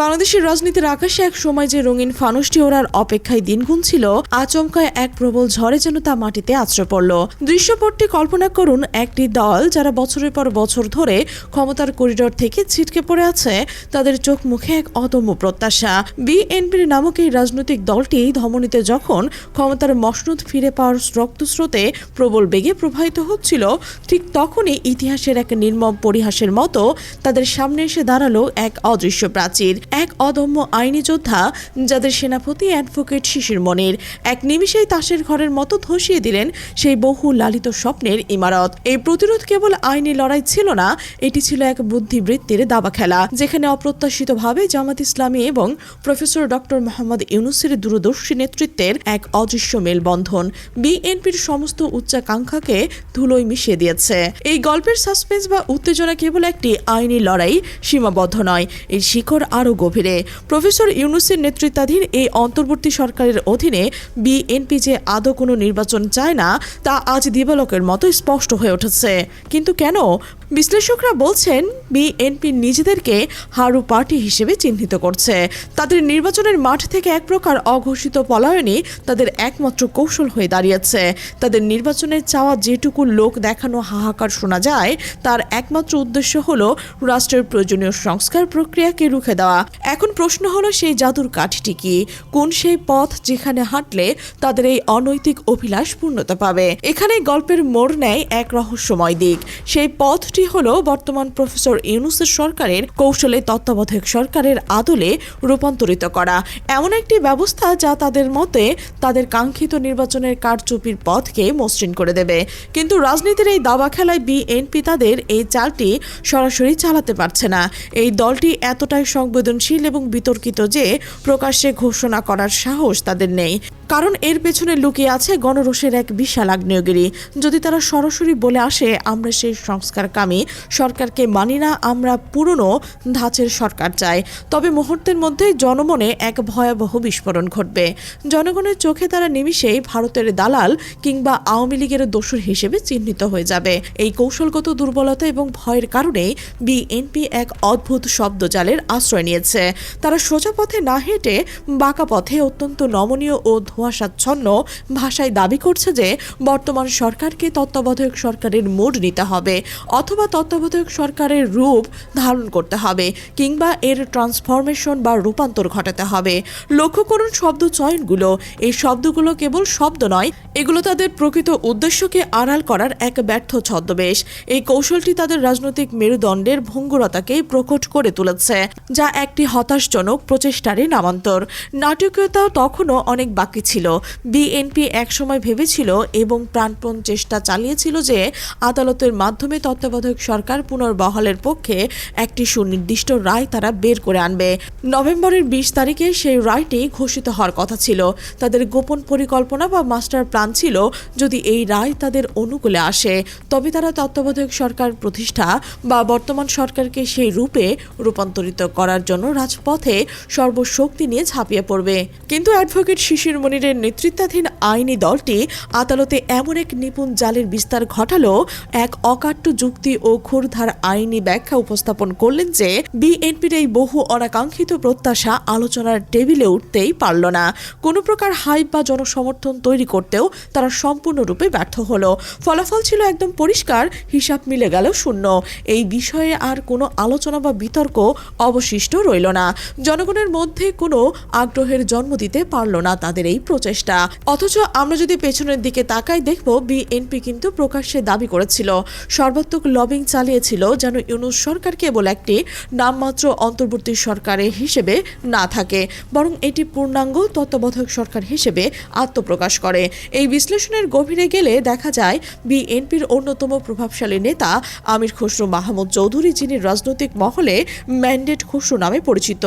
বাংলাদেশের রাজনীতির আকাশে এক সময় যে রঙিন ফানুষটি ওড়ার অপেক্ষায় দিন গুনছিল, আচমকায় এক প্রবল ঝড়ে যেন তা মাটিতে আশ্রয় পড়ল। দৃশ্যপটটি কল্পনা করুন, একটি দল যারা বছরের পর বছর ধরে ক্ষমতার করিডোর থেকে ছিটকে পড়ে আছে, তাদের চোখ মুখে এক অদম্য প্রত্যাশা। বিএনপির নামক এই রাজনৈতিক দলটি ধমনীতে যখন ক্ষমতার মসনদ ফিরে পাওয়ার রক্তস্রোতে প্রবল বেগে প্রবাহিত হচ্ছিল, ঠিক তখনই ইতিহাসের এক নির্মম পরিহাসের মতো তাদের সামনে এসে দাঁড়াল এক অদৃশ্য প্রাচীর। এক অদম্য আইনি যোদ্ধা যাদের সেনাপতি অ্যাডভোকেট শিশির মনির। এক নিমিষেই তাসের ঘরের মতো ধসিয়ে দিলেন সেই বহু লালিত স্বপ্নের ইমারত। এই প্রতিরোধ কেবল আইনি লড়াই ছিল না, এটি ছিল এক বুদ্ধিবৃত্তির দাবা খেলা, যেখানে অপ্রত্যাশিতভাবে জামাত ইসলামী এবং প্রফেসর ডক্টর মোহাম্মদ ইউনুসের দূরদর্শী নেতৃত্বের এক অদৃশ্য মেলবন্ধন বিএনপির সমস্ত উচ্চাকাঙ্ক্ষাকে ধুলোয় মিশিয়ে দিয়েছে। এই গল্পের সাসপেন্স বা উত্তেজনা কেবল একটি আইনি লড়াই, সীমাবদ্ধ নয়, এর শিখর আরও গভীরে। প্রফেসর ইউনুসের নেতৃত্বাধীন এই অন্তর্বর্তী সরকারের অধীনে বিএনপি যে আদৌ কোনো নির্বাচন চায় না, তা আজ দিবালকের মতো স্পষ্ট হয়ে উঠেছে। কিন্তু কেন? বিশ্লেষকরা বলছেন, বিএনপি নিজেদেরকে হারু পার্টি হিসেবে চিহ্নিত করছে। তাদের নির্বাচনের মাঠ থেকে এক প্রকার অঘোষিত পলায়নই তাদের একমাত্র কৌশল হয়ে দাঁড়িয়েছে। তাদের নির্বাচনের চাওয়া যেটুকু লোক দেখানো হাহাকার শোনা যায়, তার একমাত্র উদ্দেশ্য হলো রাষ্ট্রের প্রয়োজনীয় সংস্কার প্রক্রিয়াকে রুখে দেওয়া। এখন প্রশ্ন হলো সেই জাদুর কাঠিটি কি? কোন সেই পথ যেখানে হাঁটলে তাদের এই অনৈতিক অভিলাষ পূর্ণতা পাবে? এখানে গল্পের মোড় নেয় এক রহস্যময় দিক। সেই পথটি হলো বর্তমান প্রফেসর ইউনুসের সরকারের কৌশলে তত্ত্বাবধায়ক সরকারের আদলে রূপান্তরিত করা। এমন একটি ব্যবস্থা যা তাদের মতে তাদের কাঙ্ক্ষিত নির্বাচনের কারচুপির পথকে মসৃণ করে দেবে। কিন্তু রাজনীতির এই দাবা খেলায় বিএনপি তাদের এই চালটি সরাসরি চালাতে পারছে না। এই দলটি এতটাই সংবেদনশীল এবং বিতর্কিত যে প্রকাশ্যে ঘোষণা করার সাহস তাদের নেই। কারণ এর পেছনে লুকিয়ে আছে গণরোষের এক বিশাল আগ্নেয়গিরি। যদি তারা সরাসরি বলে আসে, আমরা সেই সংস্কারকামী, সরকারকে মানি না, আমরা পুরনো ধাঁচের সরকার চাই। তবে মুহূর্তের মধ্যে জনমনে এক ভয়াবহ বিস্ফোরণ ঘটবে। জনগণের চোখে তারা নিমিষেই ভারতের দালাল কিংবা আওয়ামী লীগের দোসর হিসেবে চিহ্নিত হয়ে যাবে। এই কৌশলগত দুর্বলতা এবং ভয়ের কারণে বিএনপি এক অদ্ভুত শব্দজালের আশ্রয় নিয়েছে। তারা সোজা পথে না হেঁটে বাঁকা পথে অত্যন্ত নমনীয় ও ধোঁয়াশাচ্ছন্ন ভাষায় দাবি করছে যে বর্তমান সরকারকে তত্ত্বাবধায়ক সরকারের মোড নিতে হবে অথবা তত্ত্বাবধায়ক সরকারের রূপ ধারণ করতে হবে কিংবা এর ট্রান্সফরমেশন বা রূপান্তর ঘটাতে হবে। লক্ষ্য করুন শব্দ চয়নগুলো। এই শব্দগুলো কেবল শব্দ নয়, এগুলো তাদের প্রকৃত উদ্দেশ্যকে আড়াল করার এক ব্যর্থ ছদ্মবেশ। এই কৌশলটি তাদের রাজনৈতিক মেরুদণ্ডের ভঙ্গুরতাকে প্রকট করে তুলেছে, যা একটি হতাশজনক প্রচেষ্টারই নামান্তর। নাটকীয়তা তখনও অনেক বাকি ছিল বিএনপি একসময় ভেবেছিল এবং প্রাণপণ চেষ্টা চালিয়েছিল যে আদালতের মাধ্যমে তত্ত্বাবধায়ক সরকার পুনর্বহালের পক্ষে একটি সুনির্দিষ্ট রায় তারা বের করে আনবে। নভেম্বরের বিশ তারিখে সেই রায়টি ঘোষিত হওয়ার কথা ছিল। তাদের গোপন পরিকল্পনা বা মাস্টার প্ল্যান ছিল যদি এই রায় তাদের অনুকূলে আসে। তবে তারা তত্ত্বাবধায়ক সরকার প্রতিষ্ঠা বা বর্তমান সরকারকে সেই রূপে রূপান্তরিত করার জন্য রাজপথে সর্বশক্তি নিয়ে ঝাঁপিয়ে পড়বে। কিন্তু অ্যাডভোকেট শিশির মনিরের নেতৃত্বাধীন আইনি দলটি আদালতে এমন এক নিপুণ জালের বিস্তার ঘটালো, এক অকাট্য যুক্তি ও ক্ষুরধার আইনি ব্যাখ্যা উপস্থাপন করলেন যে, বিএনপির এই বহু অনাকাঙ্ক্ষিত প্রত্যাশা আলোচনার টেবিলে উঠতেই পারল না। কোনো প্রকার হাইপ বা জনসমর্থন তৈরি করতেও তারা সম্পূর্ণরূপে ব্যর্থ হলো। ফলাফল ছিল একদম পরিষ্কার, হিসাব মিলে গেল শূন্য। এই বিষয়ে আর কোনো আলোচনা বা বিতর্ক অবশিষ্ট রইল না। জনগণের মধ্যে কোনো আগ্রহের জন্ম দিতে পারল না তাদের এই প্রচেষ্টা। অথচ আমরা যদি পেছনের দিকে তাকাই, দেখব বিএনপি কিন্তু প্রকাশ্যে দাবি করেছিল। সর্বাত্মক লবিং চালিয়েছিল যেন ইউনুস সরকার কেবল একটি নামমাত্র অন্তর্বর্তী সরকারের হিসেবে না থাকে, বরং এটি পূর্ণাঙ্গ তত্ত্বাবধায়ক সরকার হিসেবে আত্মপ্রকাশ করে। এই বিশ্লেষণের গভীরে গেলে দেখা যায়, বিএনপির অন্যতম প্রভাবশালী নেতা আমির খসরু মাহমুদ চৌধুরী, যিনি রাজনৈতিক মহলে ম্যান্ডেট খসরু নামে পরিচিত।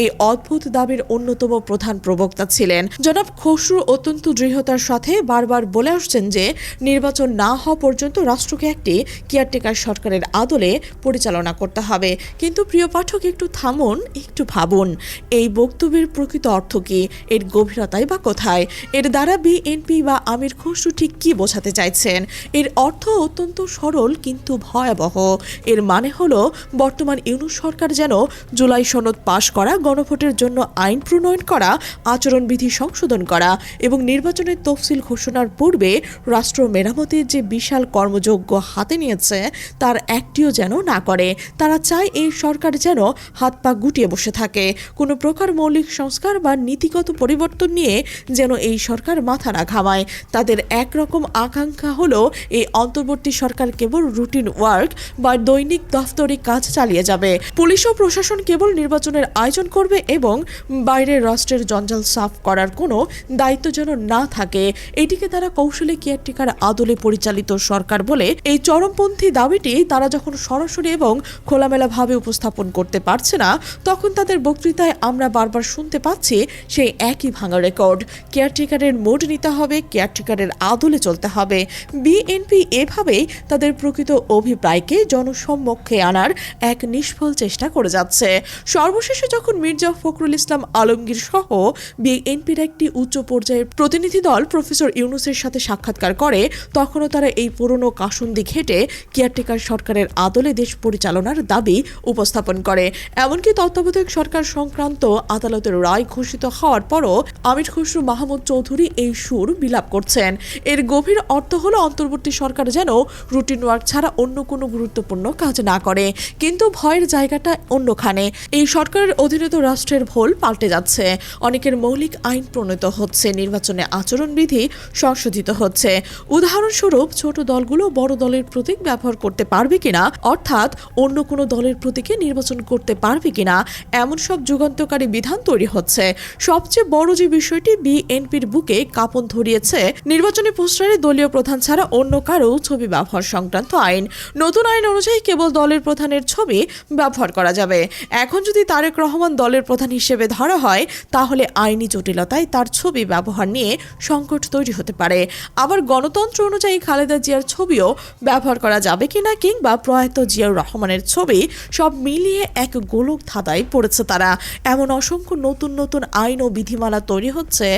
এই অদ্ভুত দাবির অন্যতম প্রধান প্রবক্তা ছিলেন। জনাব খসরু অত্যন্ত দৃঢ়তার সাথে বারবার বলে আসছেন যে নির্বাচন না হওয়া পর্যন্ত রাষ্ট্রকে একটি কেয়ারটেকার সরকারের আদলে পরিচালনা করতে হবে। কিন্তু প্রিয় পাঠক, একটু থামুন, একটু ভাবুন। এই বক্তব্যের প্রকৃত অর্থ কি? এর গভীরতাই বা কোথায়? এর দ্বারা বিএনপি বা আমির খসরু ঠিক কি বোঝাতে চাইছেন? এর অর্থ অত্যন্ত সরল কিন্তু ভয়াবহ। এর মানে হলো, বর্তমান ইউনুস সরকার যেন জুলাই সনদ পাশ করা, গণভোটের জন্য আইন প্রণয়ন করা, আচরণবিধি সংশোধন করা এবং নির্বাচনের তফসিল ঘোষণার পূর্বে রাষ্ট্র মেরামতের যে বিশাল কর্মযজ্ঞ হাতে নিয়েছে, তার একটিও যেন না করে। তারা চায় এই সরকার যেন হাত পা গুটিয়ে বসে থাকে। কোনো প্রকার মৌলিক সংস্কার বা নীতিগত পরিবর্তন নিয়ে যেন এই সরকার মাথা না ঘামায়। তাদের একরকম আকাঙ্ক্ষা হলো এই অন্তর্বর্তী সরকার কেবল রুটিন ওয়ার্ক বা দৈনিক দফতরি কাজ চালিয়ে যাবে। পুলিশ ও প্রশাসন কেবল নির্বাচনের আয়োজন করবে এবং বাইরের রাষ্ট্রের জঞ্জাল সাফ করার কোনো দায়িত্ব যেন না থাকে। এটিকে তারা কৌশলে কেয়ারটেকার আদলে পরিচালিত সরকার বলে এই চরমপন্থী দাবিটি তারা যখন সরাসরি এবং খোলামেলাভাবে উপস্থাপন করতে পারছে না, তখন তাদের বক্তৃতায় আমরা বারবার শুনতে পাচ্ছি সেই একই ভাঙা রেকর্ড কেয়ারটেকারের মোড নিতে হবে কেয়ারটেকারের আদলে চলতে হবে। বিএনপি এভাবেই তাদের প্রকৃত অভিপ্রায়কে জনসম্মুখে আনার এক নিষ্ফল চেষ্টা করে যাচ্ছে। সর্বশেষে যখন মির্জা ফখরুল ইসলাম আলমগীর সহ বিএনপির একটি উচ্চ পর্যায়ের প্রতিনিধি দল প্রফেসর ইউনুসের সাথে সাক্ষাৎকার করে, তখনও তারা এই পুরনো কাসুন্দি ঘেটে কেয়ারটেকার সরকারের আদলে দেশ পরিচালনার দাবি উপস্থাপন করে। এমনকি তত্ত্বাবধায়ক সরকার সংক্রান্ত আদালতের রায় ঘোষিত হওয়ার পরও আমির খসরু মাহমুদ চৌধুরী এই সুর বিলাপ করছেন। এর গভীর অর্থ হলো, অন্তর্বর্তী সরকার যেন রুটিন ওয়ার্ক ছাড়া অন্য কোনো গুরুত্বপূর্ণ কাজ না করে, কিন্তু ভয়ের জায়গাটা অন্যখানে। এই সরকারের অধীনত রাষ্ট্রের ভোল পাল্টে যাচ্ছে। অনেকের মৌলিক আইন প্রণীত হচ্ছে নির্বাচনে আচরণবিধি সংশোধিত হচ্ছে। উদাহরণস্বরূপ, ছোট দলগুলো বড় দলের প্রতীক ব্যবহার করতে পারবে কিনা, অর্থাৎ অন্য কোনো দলের প্রতীকে নির্বাচন করতে পারবে কিনা, এমন সব যুগান্তকারী বিধান তৈরি হচ্ছে। সবচেয়ে বড় যে বিষয়টি বিএনপির বুকে কাপন ধরিয়েছে, নির্বাচনী পোস্টারে দলীয় প্রধান ছাড়া অন্য কারও ছবি ব্যবহার সংক্রান্ত আইন। নতুন আইন অনুযায়ী কেবল দলের প্রধানের ছবি ব্যবহার করা যাবে। এখন যদি তারেক রহমান দলের প্রধান হিসেবে ধরা হয়, তাহলে আইনি জটিলতায় তার ছবি ব্যবহার নিয়ে সংকট তৈরি হতে পারে। আবার গণতন্ত্র অনুযায়ী খালেদা জিয়ার ছবিও ব্যবহার করা যাবে কিনা কিংবা প্রয়াত জিয়াউর রহমানের ছবি সব মিলিয়ে এক গোলক ধাঁধায় পড়েছে তারা। এমন অসংখ্য নতুন নতুন আইন ও বিধিমালা তৈরি হচ্ছে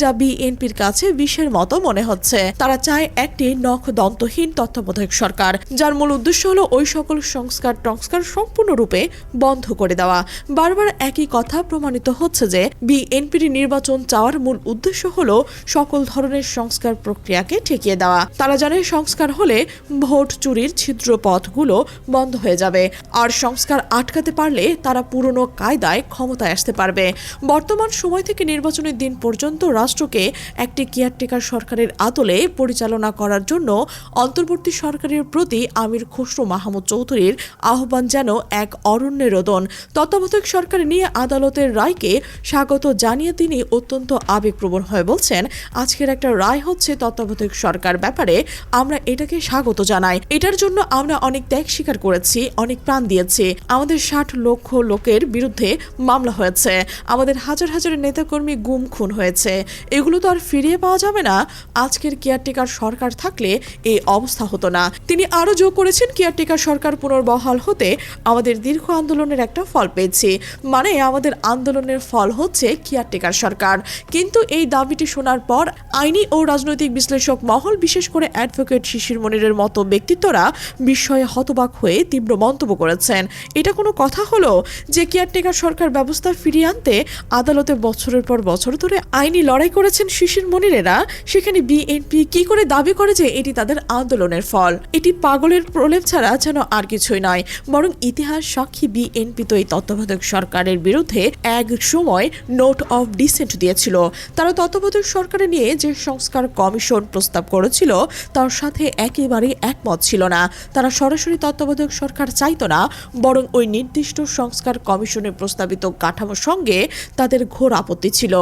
যা বিএনপির কাছে বিষের মতো মনে হচ্ছে। তারা চায় একটি নখ দন্তহীন তত্ত্বাবধায়ক সরকার, যার মূল উদ্দেশ্য হলো ওই সকল সংস্কার টংস্কার সম্পূর্ণরূপে বন্ধ করে দেওয়া। বারবার একই কথা প্রমাণিত হচ্ছে যে বিএনপির নির্বাচন চাওয়ার মূল উদ্দেশ্য হল সকল ধরনের সংস্কার প্রক্রিয়াকে ঠেকিয়ে দেওয়া। তারা জানে সংস্কার হলে ভোট চুরির ছিদ্র পথগুলো বন্ধ হয়ে যাবে। আর সংস্কার আটকাতে পারলে তারা পুরনো কায়দায় ক্ষমতায় আসতে পারবে। বর্তমান সময় থেকে নির্বাচনের দিন পর্যন্ত রাষ্ট্রকে একটি কেয়ারটেকার সরকারের আদলে পরিচালনা করার জন্য অন্তর্বর্তী সরকারের প্রতি আমির খসরু মাহমুদ চৌধুরীর আহ্বান যেন এক অরণ্যের রোদন। তত্ত্বাবধায়ক সরকার নিয়ে আদালতের রায়কে স্বাগত জানিয়ে তিনি অত্যন্ত আবেগপ্রবণ হয়ে বলছেন, আজকের একটা রায় হচ্ছে তত্ত্বাবধায়ক সরকার ব্যাপারে আমরা এটাকে স্বাগত জানাই। এটার জন্য আমরা অনেক ত্যাগ স্বীকার করেছি, অনেক প্রাণ দিয়েছি। আমাদের ষাট লক্ষ লোকের বিরুদ্ধে মামলা হয়েছে। আমাদের হাজার হাজার নেতাকর্মী গুম খুন হয়েছে। এগুলো তো আর ফিরিয়ে পাওয়া যাবে না। আজকের কেয়ারটেকার সরকার থাকলে এই অবস্থা হতো না। তিনি আরও যোগ করেছেন, কেয়ারটেকার সরকার পুনর্বহাল হতে আমাদের দীর্ঘ আন্দোলনের একটা ফল পেয়েছি। মানে আমাদের আন্দোলনের ফল হচ্ছে কেয়ারটেকার সরকার। কিন্তু এই দাবিটি শোনার পর আইনি ও রাজনৈতিক বিশ্লেষক মহল, বিশেষ করে অ্যাডভোকেট শিশির মনিরের মতো ব্যক্তিত্বরা বিস্ময়ে হতবাক হয়ে তীব্র মন্তব্য করেছেন। এটা কোনো কথা হলো যে কেয়ারটেকার সরকার ব্যবস্থা ফিরিয়ে আনতে আদালতে বছরের পর বছর ধরে আইনি লড়াই করেছেন শিশির মনিরেরা? সেখানে বিএনপি কি করে দাবি করে যে এটি তাদের আন্দোলনের ফল? এটি পাগলের প্রলেপ ছাড়া যেন আর কিছুই নয়। বরং ইতিহাস সাক্ষী বিএনপি তো এই তত্ত্বাবধায়ক সরকারের বিরুদ্ধে এক সময় নোট অফ ডিসেন্ট দিয়েছিল। তারা তত্ত্বাবধায়ক সরকারে নিয়ে যে সংস্কার কমিশন প্রস্তাব করেছিল, তার সাথে একেবারেই একমত ছিল না। তারা সরাসরি তত্ত্বাবধায়ক সরকার চাইতো না, বরং ওই নির্দিষ্ট সংস্কার কমিশনের প্রস্তাবিত কাঠামোর সঙ্গে তাদের ঘোর আপত্তি ছিল।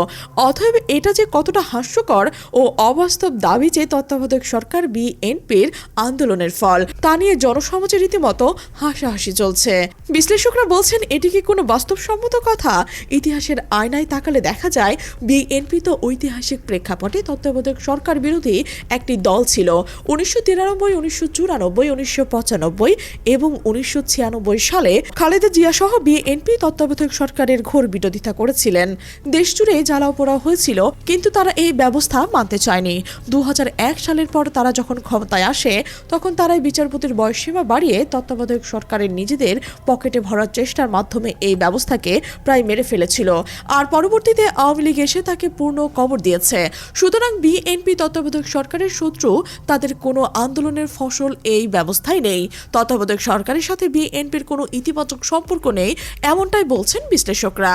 অতএব এটা যে কতটা হাস্যকর ও অবাস্তব দাবি যে তত্ত্বাবধায়ক সরকার বিএনপির আন্দোলনের ফল, তা নিয়ে জনসমাজে রীতিমতো হাসাহাসি চলছে। বিশ্লেষকরা বলছেন, এটি কি কোনো বাস্তবসম্মত কথা? ইতিহাসের আয়নায় তাকালে দেখা যায়, বিএনপি বিএনপি ঐতিহাসিক প্রেক্ষাপটে তত্ত্বাবধায়ক সরকার বিরোধী একটি দল ছিল। উনিশশো তিরানব্বই, উনিশশো চুরানব্বই, উনিশশো পঁচানব্বই এবং উনিশশো ছিয়ানব্বই সালে খালেদা জিয়া সহ বিএনপি তত্ত্বাবধায়ক সরকারের ঘোর বিরোধিতা করেছিলেন। দেশজুড়ে জ্বালাও পোড়া হয়েছিল, কিন্তু তারা এই ব্যবস্থা মানতে চায়নি। দু হাজার এক সালের পর তারা যখন ক্ষমতায় আসে, তখন তারাই বিচারপতির বয়সসীমা বাড়িয়ে তত্ত্বাবধায়ক সরকারের নিজেদের পকেটে ভরার চেষ্টার মাধ্যমে এই ব্যবস্থাকে প্রায় মেরে ফেলেছিল। আর পরবর্তীতে আওয়ামী লীগ এসে তাকে পূর্ণ কবর দিয়েছে। সুতরাং বিএনপি তত্ত্বাবধায়ক সরকারের শত্রু, তাদের কোনো আন্দোলনের ফসল এই ব্যবস্থায় নেই। তত্ত্বাবধায়ক সরকারের সাথে বিএনপির কোনো ইতিবাচক সম্পর্ক নেই, এমনটাই বলছেন বিশ্লেষকরা।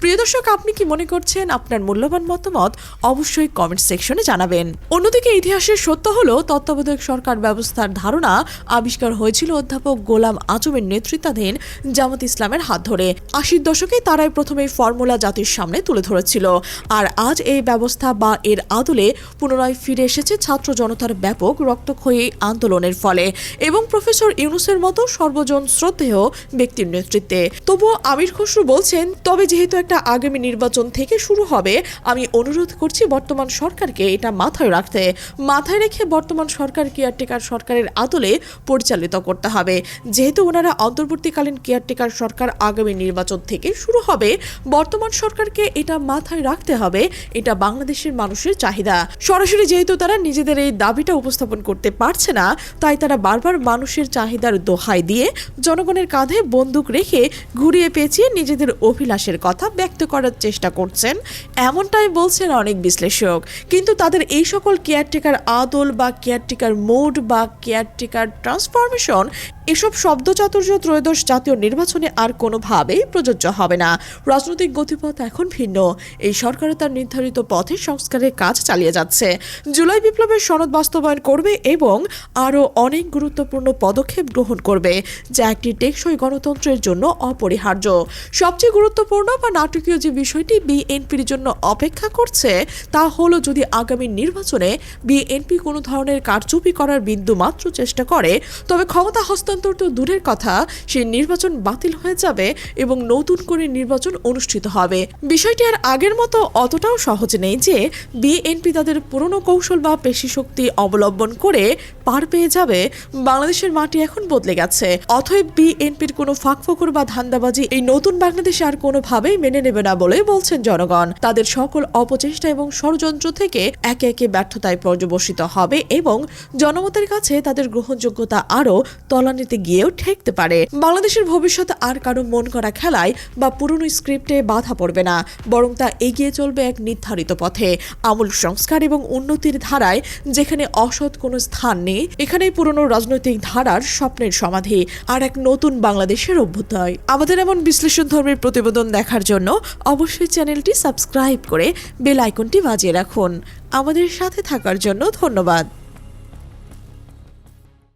প্রিয় দর্শক, আপনি কি মনে করছেন আপনার মূল্যবান মতামত অবশ্যই কমেন্ট সেকশনে জানাবেন। অন্যদিকে ইতিহাসের সত্য হলো, তত্ত্বাবধায়ক সরকার ব্যবস্থার ধারণা আবিষ্কার হয়েছিল অধ্যাপক গোলাম আজমের নেতৃত্বাধীন জামাত ইসলামের হাত ধরে। আশির দশকে তারাই প্রথমে ফর্মুলা জাতির সামনে তুলে ধরেছিল। আর আজ এই ব্যবস্থা বা এর আদলে পুনরায় ফিরে এসেছে ছাত্র জনতার ব্যাপক রক্তক্ষয়ী আন্দোলনের ফলে। এবং প্রফেসর ইউনুসের মতো সর্বজন শ্রদ্ধেয় ব্যক্তির নেতৃত্বে। তবুও আমির খসরু বলছেন, তবে যেহেতু একটা আগামী নির্বাচন থেকে শুরু হবে, আমি অনুরোধ করছি বর্তমান সরকারকে এটা মাথায় রাখতে। মাথায় রেখে বর্তমান সরকার কেয়ারটেকার সরকারের আদলে পরিচালিত করতে হবে। যেহেতু ওনারা অন্তর্বর্তীকালীন কেয়ারটেকার সরকার আগামী নির্বাচন থেকে শুরু হবে, বর্তমান সরকারকে এটা মাথায় রাখতে হবে এটা বাংলাদেশের মানুষের চাহিদা। সরাসরি যেহেতু তারা নিজেদের এই দাবিটা উপস্থাপন করতে পারছে না, তাই তারা বারবার মানুষের চাহিদার দোহাই দিয়ে জনগণের কাঁধে বন্দুক রেখে ঘুরিয়ে পেঁচিয়ে নিজেদের অভিলাষের কথা ব্যক্ত করার চেষ্টা করছেন, এমনটাই বলছেন অনেক বিশ্লেষক। কিন্তু তাদের এই সকল কেয়ারটেকার আদল বা কেয়ারটেকার মোড বা কেয়ারটেকার ট্রান্সফরমেশন এসব শব্দ চাতুর্য ত্রয়োদশ জাতীয় নির্বাচনে আর কোনোভাবেই প্রযোজ্য হবে না। রাজনৈতিক গতিপথ এখন ভিন্ন। এই সরকার তার নির্ধারিত পথে সংস্কারের কাজ চালিয়ে যাচ্ছে। জুলাই বিপ্লবের সনদ বাস্তবায়ন করবে এবং আরও অনেক গুরুত্বপূর্ণ পদক্ষেপ গ্রহণ করবে, যা একটি টেকসই গণতন্ত্রের জন্য অপরিহার্য। সবচেয়ে গুরুত্বপূর্ণ বা নাটকীয় যে বিষয়টি বিএনপির জন্য অপেক্ষা করছে, তা হলো যদি আগামী নির্বাচনে বিএনপি কোনো ধরনের কারচুপি করার বিন্দু মাত্র চেষ্টা করে, তবে ক্ষমতা হস্তান্তর তো দূরের কথা সেই নির্বাচন বাতিল হয়ে যাবে এবং নতুন করে নির্বাচন অনুষ্ঠিত হবে। বিষয়টি আর আগের মতো অতটাও সহজ নেই যে বিএনপি তাদের পুরনো কৌশল বা পেশি শক্তি অবলম্বন করে পার পেয়ে যাবে, বাংলাদেশের মাটি এখন বদলে গেছে। অথব বিএনপির কোনো ফাঁকফোকর বা ধান্দাবাজি এই নতুন বাংলাদেশে আর কোনোভাবেই মেনে নেবে না বলে বলছেন জনগণ। তাদের সকল অপচেষ্টা এবং ষড়যন্ত্র থেকে একে একে ব্যর্থতায় পর্যবসিত হবে এবং জনমতের কাছে তাদের গ্রহণযোগ্যতা আরও তলানিতে গিয়েও ঠেকতে পারে। বাংলাদেশের ভবিষ্যৎ আর কারও মন করা খেলায় বা পুরনো স্ক্রিপ্টে বাধা পড়বে না, বরং তা এগিয়ে চলবে এক নির্ধারিত পথে। আমূল সংস্কার এবং উন্নতির ধারায় যেখানে অসৎ কোনো স্থান নেই, এখানেই পুরনো রাজনৈতিক ধারার স্বপ্নের সমাধি আর এক নতুন বাংলাদেশের অভ্যুদয়। আমাদের এমন বিশ্লেষণ ধর্মের প্রতিবেদন দেখার জন্য অবশ্যই চ্যানেলটি সাবস্ক্রাইব করে বেল আইকনটি বাজিয়ে রাখুন। আমাদের সাথে থাকার জন্য ধন্যবাদ।